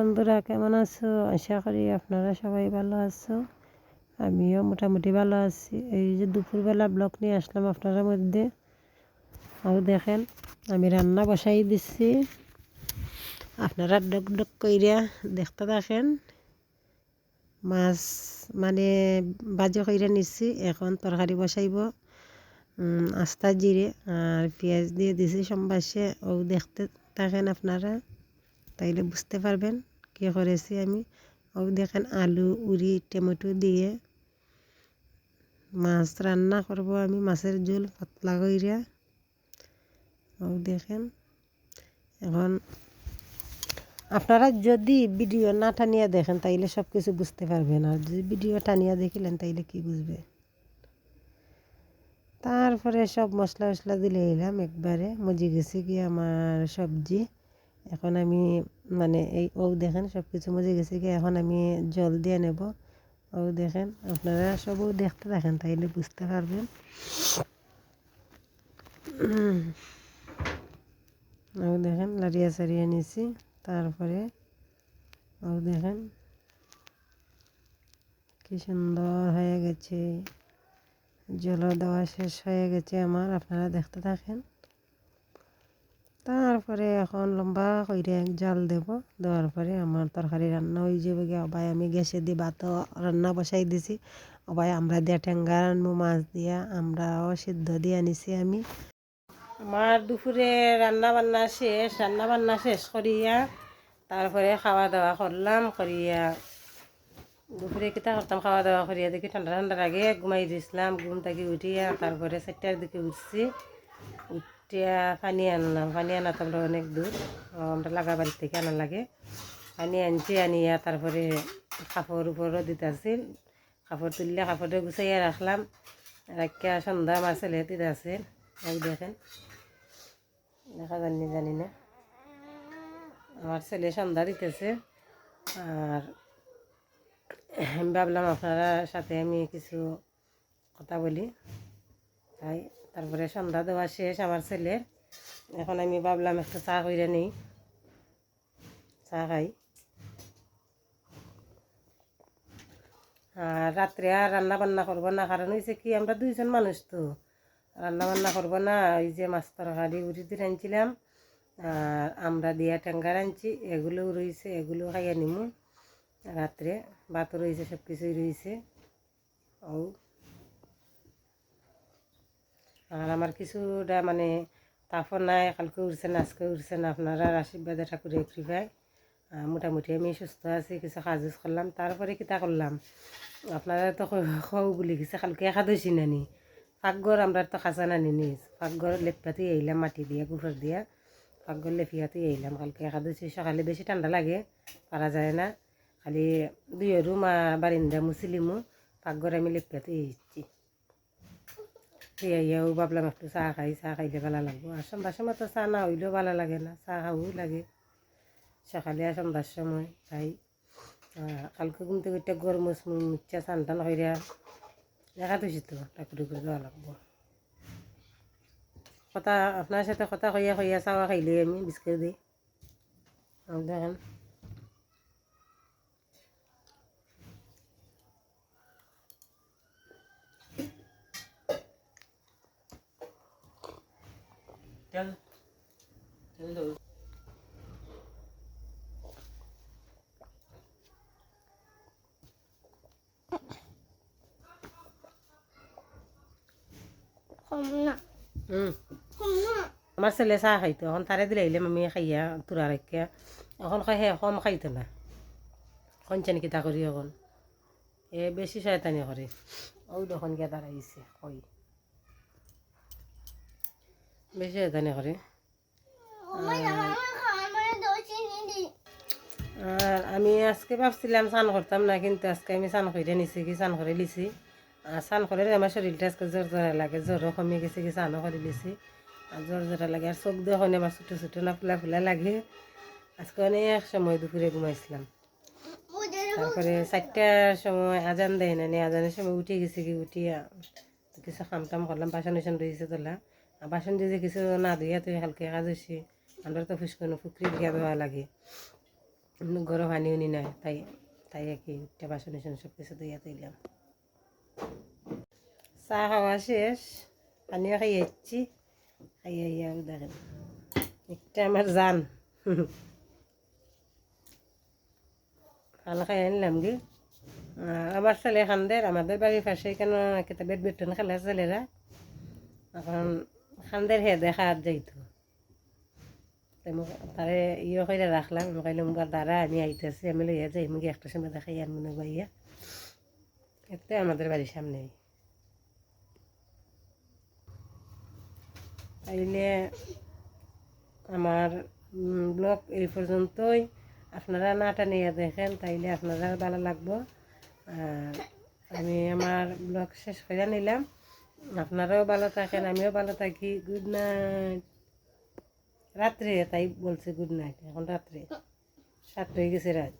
বন্ধুরা, কেমন আছো? আশা করি আপনারা সবাই ভালো আছো। আমিও মোটামুটি ভালো আছি। এই যে দুপুরবেলা ব্লক নিয়ে আসলাম আপনার মধ্যে। আর দেখেন, আমি রান্না বসাই দিচ্ছি আপনারা ডক ডক কইরা দেখতে থাকেন। মাছ মানে বাজে কইরা নিচ্ছি এখন তরকারি বসাইব। আস্তা জিরে আর পেঁয়াজ দিয়ে দিছি সম্বাসে। ও দেখতে থাকেন আপনারা, তাইলে বুঝতে পারবেন। কি করেছি আমি? ও দেখেন আলু উড়ি টমেটো দিয়ে। মাছ রান্না করব আমি, মাছের ঝোল পাতলা কইরা ও দেখেন। এখন আপনারা যদি ভিডিও না টানিয়া দেখেন, তাইলে সব কিছু বুঝতে পারবেন। আর যদি ভিডিও টানিয়া দেখিলেন, তাইলে কি বুঝবে? তারপরে সব মশলা মশলা দিলে এলাম একবারে। মজি গেছে কি আমার সবজি। এখন আমি মানে এই ও দেখেন সব কিছু মজে গেছে কি, এখন আমি জল দিয়ে নেব। ও দেখেন, আপনারা সবও দেখতে থাকেন, তাইলে বুঝতে পারবেন। ও দেখেন, লাড়িয়া সারিয়ে নিছি, তারপরে ও দেখেন, কি সুন্দর হয়ে গেছে। জল দেওয়া শেষ হয়ে গেছে আমার, আপনারা দেখতে থাকেন। তারপরে এখন লম্বা করে জাল দেব, দেওয়ার পরে আমার তরকারি রান্না হয়ে যাবে গিয়ে। অবাই আমি গ্যাসে দিয়ে ভাত রান্না বসাই দিছি। অবাই আমরা দিয়া ঠেঙ্গা রান্নু মাছ দিয়া, আমরাও সিদ্ধ দিয়ে আনিছি আমি। আমার দুপুরে রান্না বান্না শেষ রান্না বান্না শেষ করিয়া তারপরে খাওয়া দাওয়া করলাম, করিয়া দুপুরে কিতা করতাম খাওয়া দাওয়া করিয়া দেখি ঠান্ডা ঠান্ডার আগে ঘুমাই দিয়েছিলাম ঘুম থেকে উঠিয়া তারপরে চারটার দিকে উঠছি। উঠিয়া পানি আনলাম। পানি আনা তো অনেক দূর। আমরা লাগা বাড়ির থেকে আনা লাগে। পানি আনছি, আনিয়া তারপরে কাপড় উপরও দিতেছিল কাপড় তুললে কাপড়ে গুছাইয়া রাখলাম। রাখিয়া সন্ধ্যা আমার ছেলে দিতে এই দেখেন। দেখা জানি জানি না। আমার ছেলে সন্ধ্যা দিতেছে। আর আমি ভাবলাম আপনারা সাথে আমি কিছু কথা বলি। তাই তারপরে সন্ধ্যা দেওয়া শেষ আমার ছেলের। এখন আমি ভাবলাম একটু চা করে নিই। চা খাই। আর রাত্রে আর রান্না বান্না করব না, কারণ হয়েছে কি, আমরা দুইজন মানুষ তো। রান্না বান্না করব না, ওই যে মাছ তরকারি উড়ি দিয়ে আনছিলাম, আর আমরা দিয়া টেঙ্গার আনছি এগুলোও রয়েছে এগুলো খাইয়া নিমু। রাত্রে ভাতও রয়েছে সব কিছুই রয়েছে ও আর আমার কিছুটা মানে তাফও নাই কালকে না আজকে উঠছে না। আপনারা আশীর্বাদে ঠাকুরের কৃপায় মোটামুটি আমি সুস্থ আছি, কিছু কাজ করলাম, তারপরে কিতা করলাম? আপনারা তো খাও বলি গেছে, কালকে একাদশী নানি। পাকঘর আমরা তো খাঁচা নানি নিস পাকঘর লেপাতে এইলাম মাটি দিয়া গুফর দিয়া। পাকঘর লেপিয়াতে এইলাম কালকে একাদশী। সকালে বেশি ঠান্ডা লাগে পারা যায় না। খালি দুই রুম আর বারিন্দা মুসলিমু পাকঘর আমি লেপিয়াতে এইছি ইয়াও ভাবলাম একটু চাহ খাই চাহ খাইলে ভালো লাগবো। আর সন্ধ্যার সময় তো চাহ না হইলেও ভালো লাগে না চাহ খাবও লাগে। সকালে আর সন্ধ্যার সময় তাই কালকে ঘুম থেকে উঠে গরম মুচ্ছা চান টান হইয়া দেখা দিছি তো ঠাকুর করে দেওয়া লাগবো। কথা, আপনার সাথে কথা কইয়া কইয়া চাওয়া খাইলে আমি বিস্কুট দিই। দেখেন। তেল তেল হুম আমার ছেলে চাহ খাইতো এখন তারে দিলে আহিলে আমি খাইয়া তোরা রাখিয়া এখন খাই সেই কম খাইতো না কঞ্চানি কিতা করি এখন এ বেশি শয়তানি করে ও দেখোন তার আহিছে কই বেশি শয়তানি করে। আর আমি আজকে ভাবছিলাম স্নান করতাম না কিন্তু আজকে আমি স্নান করে নিছি কি স্নান করে লিছি। আর স্নান করে আমার শরীরটা আজকে জ্বর জ্বরা লাগে জ্বরও কমে গেছে কি স্নানও করে লিছি। আর জ্বর জ্বরা লাগে আর চোখ দেখুন আমার ছোটো ছোটো না ফুলা ফুলা লাগে। আজকে অনেক সময় দুপুরে ঘুমাইছিলাম। তারপরে চারটার সময় আজান দেয় না আজানের সময় উঠে গেছে কি উঠিয়া কিছু খাম টাম করলাম বাসন উসন রয়েছে তোলা। বাসন দিয়ে কিছু না ধুইয়া তুই হালকে কাজ হয়েছে আমরা তো ফুসকনো ফুকরি দিয়া দেওয়া লাগে। গরম পানি উনি নাই, তাই তাই আর কি বাসন টাসন সব কিছু দিয়ে তুললাম চা খাওয়া শেষ, পানিও খাই যাচ্ছি খাইয়া ইয়া দেখেন, একটা আমার জান। ভালো খাই আনলাম আর আমার ছেলে খান্দের আমাদের বাড়ির পাশে কেন একটা ব্যাডমিন্টন খেলা ছেলেরা। এখন খান্দের হে দেখা যাইতো। তারে ইয়ে করে রাখলাম মই কইলাম মুগার দ্বারা আমি আইতেছি, আমি লইয়া যাই মুগে একটা সময় দেখাই, আর মনে বাইয়া এতে আমাদের বাড়ির সামনে তাইলে আমার ব্লগ এই পর্যন্তই। আপনারা নাটা নিয়ে দেখেন, তাইলে আপনারা ভালো লাগবো। আর আমি আমার ব্লগ শেষ করে নিলাম। আপনারাও ভালো থাকেন, আমিও ভালো থাকি। গুড নাইট রাত্রে তাই বলছে গুড নাইট এখন রাত্রে। সাত হয়ে গেছে রাত।